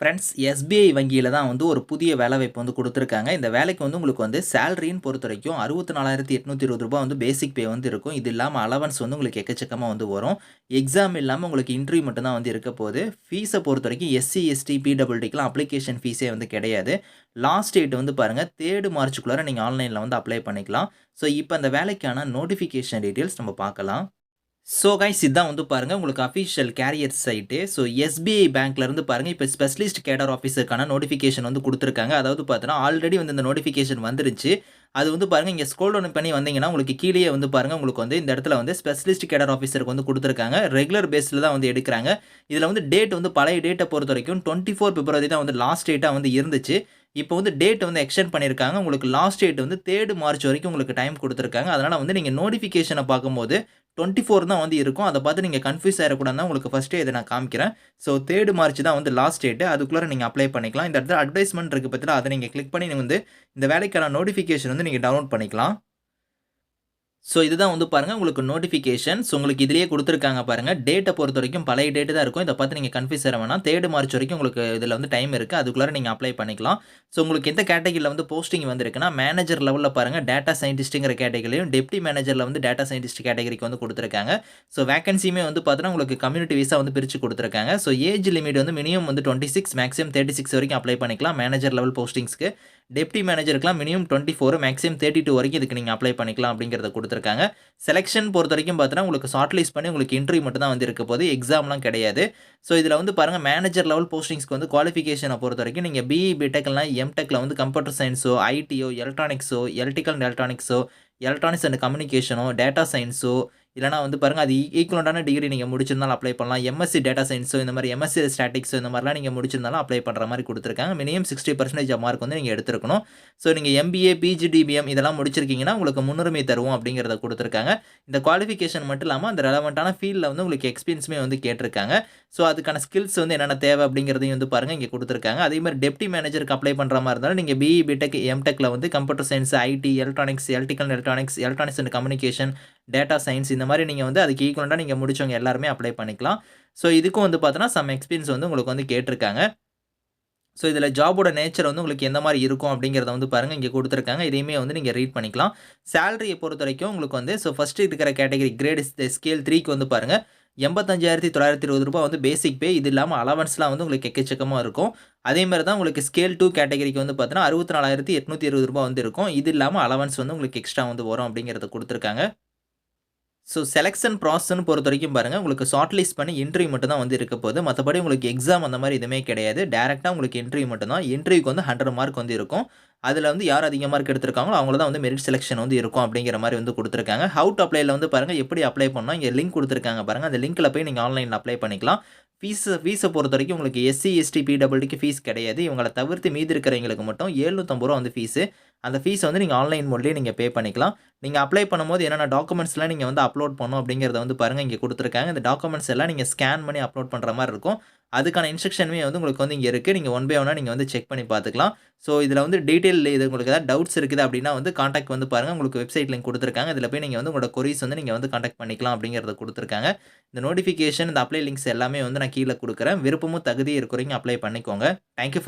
Friends SBI வங்கியில தான் வந்து ஒரு புதிய வேலைவாய்ப்பு வந்து கொடுத்துருக்காங்க இந்த வேலைக்கு வந்து உங்களுக்கு வந்து சேலரின்னு பொறுத்தவரைக்கும் ரூ. 64,820 வந்து பேசிக் பே வந்து இருக்கும். இது இல்லாமல் அலவன்ஸ் வந்து உங்களுக்கு எக்கச்சக்கமாக வந்து வரும். எக்ஸாம் இல்லாமல் உங்களுக்கு இன்டர்வியூ மட்டும் தான் வந்து இருக்க ஃபீஸை பொறுத்த வரைக்கும் எஸ்சி, எஸ்டி, பிடபிள்யூடிக்குலாம் அப்ளிகேஷன் ஃபீஸே வந்து கிடையாது. லாஸ்ட் டேட் வந்து பாருங்க தேர்டு மார்ச்சுக்குள்ளார நீங்கள் ஆன்லைனில் வந்து அப்ளை பண்ணிக்கலாம். ஸோ இப்போ அந்த வேலைக்கான நோட்டிஃபிகேஷன் டீட்டெயில்ஸ் நம்ம பார்க்கலாம். ஸோ கைஸ் இதான் வந்து பாருங்கள் உங்களுக்கு official career site. So SBI பேங்க்லேருந்து பாருங்கள் பாருங்க ஸ்பெஷலிஸ்ட் கேடர் ஆஃபீஸருக்கான நோட்டிஃபிகேஷன் வந்து கொடுத்துருக்காங்க அதாவது பார்த்தீங்கன்னா, ஆல்ரெடி வந்து இந்த நோட்டிஃபிகேஷன் வந்துருச்சு. அது வந்து பாருங்க இங்கே ஸ்க்ரோல் டவுன் பண்ணி வந்தீங்கன்னா, உங்களுக்கு கீழே வந்து பாருங்கள் உங்களுக்கு வந்து இந்த இடத்துல வந்து ஸ்பெஷலிஸ்ட் கேடர் ஆஃபீஸருக்கு வந்து கொடுத்துருக்காங்க ரெகுலர் பேஸில் தான் வந்து எடுக்கிறாங்க இதில் வந்து டேட் வந்து பழைய டேட்ட பொறுத்தவரைக்கும் 24 பிப்ரவரி தான் வந்து லாஸ்ட் டேட்டாக வந்து இருந்துச்சு. இப்போ வந்து டேட் வந்து எக்ஸ்டெண்ட் பண்ணியிருக்காங்க. உங்களுக்கு லாஸ்ட் டேட் வந்து தேர்டு மார்ச் வரைக்கும் உங்களுக்கு டைம் கொடுத்துருக்காங்க அதனால் வந்து நீங்கள் நோட்டிஃபிகேஷனை பார்க்கும்போது 24 தான் வந்து இருக்கும். அதை பார்த்து நீங்கள் கன்ஃப்யூஸ் ஆகிடக்கூடாது உங்களுக்கு ஃபர்ஸ்ட்டே இதை நான் காமிக்கிறேன். ஸோ 3 மார்ச் தான் வந்து லாஸ்ட் டேட்டு. அதுக்குள்ளார நீங்கள் அப்ளை பண்ணிக்கலாம். இந்த இடத்துல அட்வர்டைஸ்மென்ட் இருக்குது பார்த்தீங்களா, அதை நீங்கள் கிளிக் பண்ணி வந்து இந்த வேலைக்கான நோட்டிஃபிகேஷன் வந்து நீங்கள் டவுன்லோட் பண்ணிக்கலாம். ஸோ இதுதான் வந்து பாருங்கள் உங்களுக்கு நோட்டிஃபிகேஷன். ஸோ உங்களுக்கு இதிலேயே பாருங்கள் டேட்டை பொறுத்த வரைக்கும் பழைய டேட் தான் இருக்கும். இதை பார்த்து நீங்கள் கன்ஃப்யூஸ் ஆக வேணாம். தேர்ட் மார்ச் வரைக்கும் உங்களுக்கு இதில் வந்து டைம் இருக்குது அதுக்குள்ளார நீங்கள் அப்ளை பண்ணிக்கலாம். ஸோ உங்களுக்கு எந்த கேட்டகரில வந்து போஸ்டிங் வந்திருக்குன்னா, மேனேஜர் லெவலில் பாருங்க டேட்டா சயின்டிஸ்ட்டுங்கிற கேட்டகரிலயும், டெப்டி மேனேஜரில் வந்து டேட்டா சயின்டிஸ்ட் கேட்டகரிக்கு வந்து கொடுத்துருக்காங்க ஸோ வேகன்சியுமே வந்து பார்த்தீங்கன்னா, உங்களுக்கு கம்யூனிட்டி வீஸாக வந்து பிரித்து கொடுத்துருக்காங்க ஸோ ஏஜ் லிமிட் வந்து மினிமம் வந்து 26 மேக்ஸிமம் 36 வரைக்கும் அப்ளை பண்ணிக்கலாம். மேனேஜர் லெவல் போஸ்டிங்ஸ்க்கு. டெப்டி மேனேஜருக்குலாம் மினிமம் 24 மேக்ஸிமம் 32 வரைக்கும் இதுக்கு நீங்கள் அப்ளை பண்ணிக்கலாம் அப்படிங்கிறத கொடுத்துருக்காங்க செலெக்ஷன் பொறுத்த வரைக்கும் பார்த்தீங்கன்னா, உங்களுக்கு ஷார்ட் லிஸ்ட் பண்ணி உங்களுக்கு இன்டர்வியூ மட்டும் தான் வந்து இருக்க போது. எக்ஸாம்லாம் கிடையாது. ஸோ இதில் வந்து பாருங்க மேனேஜர் லெவல் போஸ்டிங்ஸ்க்கு வந்து குவாலிஃபிகேஷனை பொறுத்த வரைக்கும் நீங்கள் பிஇ, பிடெக்லாம் எம்டெக்கில் வந்து கம்ப்யூட்டர் சயின்ஸோ ஐடியோ, எலக்ட்ரானிக்ஸோ, எலக்ட்ரிக்கல் அண்ட் எலக்ட்ரானிக்ஸோ, எலக்ட்ரானிக்ஸ் அண்ட் கம்யூனிகேஷனோ, டேட்டா சயின்ஸோ இல்லைனா வந்து பாருங்கள் அது ஈக்குவலண்டான டிகிரி நீங்கள் முடிச்சிருந்தாலும் அப்ளை பண்ணலாம். எம்எஸ்சி டேட்டா சயின்ஸோ இந்த மாதிரி எம்எஸ்சி ஸ்டாட்டிக்ஸோ இந்த மாதிரிலாம் நீங்கள் முடிச்சிருந்தாலும் அப்ளை பண்ணுற மாதிரி கொடுத்துருக்காங்க மினிமம் 60% மார்க் வந்து நீங்கள் எடுத்துருக்கணும் ஸோ நீங்கள் எம்பிஏ, பிஜிடிபிஎம் இதெல்லாம் முடிச்சிருக்கீங்கன்னா, உங்களுக்கு முன்னுரிமை தருவோம் அப்படிங்கிறத கொடுத்துருக்காங்க இந்த குவாலிஃபிகேஷன் மட்டும் இல்லாமல் அந்த ரெலவெண்ட்டான ஃபீல்டில் வந்து உங்களுக்கு எக்ஸ்பீரியன்ஸுமே வந்து கேட்டிருக்காங்க. ஸோ அதுக்கான ஸ்கில்ஸ் வந்து என்னென்ன தேவை அப்படிங்கிறதையும் வந்து பாருங்க இங்கே கொடுத்துருக்காங்க அதே மாதிரி டெப்டி மேனேஜருக்கு அப்ளை பண்ணுற மாதிரி இருந்தாலும் நீங்கள் பிஇ, பிடெக், எம்டெக்கில் வந்து computer science IT, electronics, electrical electronics, electronics and communication, data science இந்த மாதிரி நீங்கள் வந்து அதுக்கு ஈக்குவலன்ட்டா நீங்கள் முடிச்சவங்க எல்லாருமே அப்ளை பண்ணிக்கலாம். ஸோ இதுக்கும் வந்து பார்த்தோன்னா சம் எக்ஸ்பீரியன்ஸ் வந்து உங்களுக்கு வந்து கேட்டிருக்காங்க. ஸோ இதில் ஜாபோட நேச்சர் வந்து உங்களுக்கு எந்த மாதிரி இருக்கும் அப்படிங்கிறத வந்து பாருங்கள் இங்கே கொடுத்துருக்காங்க இதையுமே வந்து நீங்கள் ரீட் பண்ணிக்கலாம். சேலரியை பொறுத்த வரைக்கும் உங்களுக்கு வந்து ஸோ ஃபஸ்ட்டு இருக்கிற கேட்டகரி கிரேட் ஸ்கேல் த்ரீக்கு வந்து பாருங்கள் எண்பத்தஞ்சாயிரத்தி தொள்ளாயிரத்தி இருபது ரூபா வந்து பேசிக் பே. இது இல்லாமல் அலவன்ஸ்லாம் வந்து உங்களுக்கு எக்கச்சக்கமாக இருக்கும். அதே மாதிரி தான் உங்களுக்கு ஸ்கேல் டூ கேட்டகரிக்கு வந்து பார்த்தீங்கன்னா, ரூ. 64,820 வந்து இருக்கும். இது இல்லாமல் அலவன்ஸ் வந்து உங்களுக்கு எக்ஸ்ட்ரா வந்து வரும் அப்படிங்கிறத கொடுத்துருக்காங்க ஸோ செலெக்ஷன் ப்ராசஸ்னு பொறுத்த வரைக்கும் பாருங்கள் உங்களுக்கு ஷார்ட் லிஸ்ட் பண்ணி இன்டர்வியூ மட்டும் தான் வந்து இருக்க போது. மற்றபடி உங்களுக்கு எக்ஸாம் அந்த மாதிரி எதுவுமே கிடையாது. டேரெக்டாக உங்களுக்கு இன்டர்வியூ மட்டும் தான். இன்டர்வியூக்கு வந்து 100 மார்க் வந்து இருக்கும். அதில் வந்து யார் அதிக மார்க் எடுத்திருக்காங்களோ அவங்கள தான் வந்து மெரிட் செலக்ஷன் வந்து இருக்கும் அப்படிங்கிற மாதிரி வந்து கொடுத்துருக்காங்க ஹவு டு அப்ளைல வந்து பாருங்கள் எப்படி அப்ளை பண்ணால் இங்கே லிங்க் கொடுத்துருக்காங்க பாருங்கள் அந்த லிங்கில் போய் நீங்கள் ஆன்லைனில் அப்ளை பண்ணிக்கலாம். ஃபீஸ் பொறுத்த வரைக்கும் உங்களுக்கு எஸ்சி, எஸ்டி, பிடபிள்யூக்கு ஃபீஸ் கிடையாது. இவங்களை தவிர்த்து மீதி இருக்கிறவங்களுக்கு மட்டும் எழுநூற்றம்பது ரூபா வந்து ஃபீஸு. அந்த ஃபீஸை வந்து நீங்கள் ஆன்லைன் மோட்லயே நீங்கள் பே பண்ணிக்கலாம். நீங்கள் அப்ளை பண்ணும்போது என்னென்ன டாக்குமெண்ட்ஸ்லாம் நீங்கள் வந்து அப்லோட் பண்ணும் அப்படிங்கிறத வந்து பாருங்கள் இங்கே கொடுத்துருக்காங்க இந்த டாக்குமெண்ட்ஸ் எல்லாம் நீங்கள் ஸ்கேன் பண்ணி அப்லோட் பண்ணுற மாதிரி இருக்கும். அதுக்கான இன்ஸ்ட்ரக்ஷனுமே வந்து உங்களுக்கு வந்து இங்கே இருக்குது நீங்கள் ஒன் பை ஒன்னாக நீங்கள் வந்து செக் பண்ணி பார்த்துக்கலாம். ஸோ இதில் வந்து டீட்டெயில் இது உங்களுக்கு ஏதாவது டவுட்ஸ் இருக்குது அப்படின்னா வந்து காண்டாக்ட் வந்து பாருங்கள் உங்களுக்கு வெப்சைட் லிங்க் கொடுத்துருக்காங்க இதில் போய் நீங்கள் வந்து உங்களோட கொரிஸ் வந்து நீங்கள் வந்து காண்டாக்ட் பண்ணிக்கலாம் அப்படிங்கிறத கொடுத்துருக்காங்க இந்த நோட்டிஃபிகேஷன், இந்த அப்ளை லிங்க்ஸ் எல்லாமே வந்து நான் கீழே கொடுக்குறேன் விருப்பமும் தகுதி இருக்கிறவங்க அப்ளை பண்ணிக்கோங்க. Thank you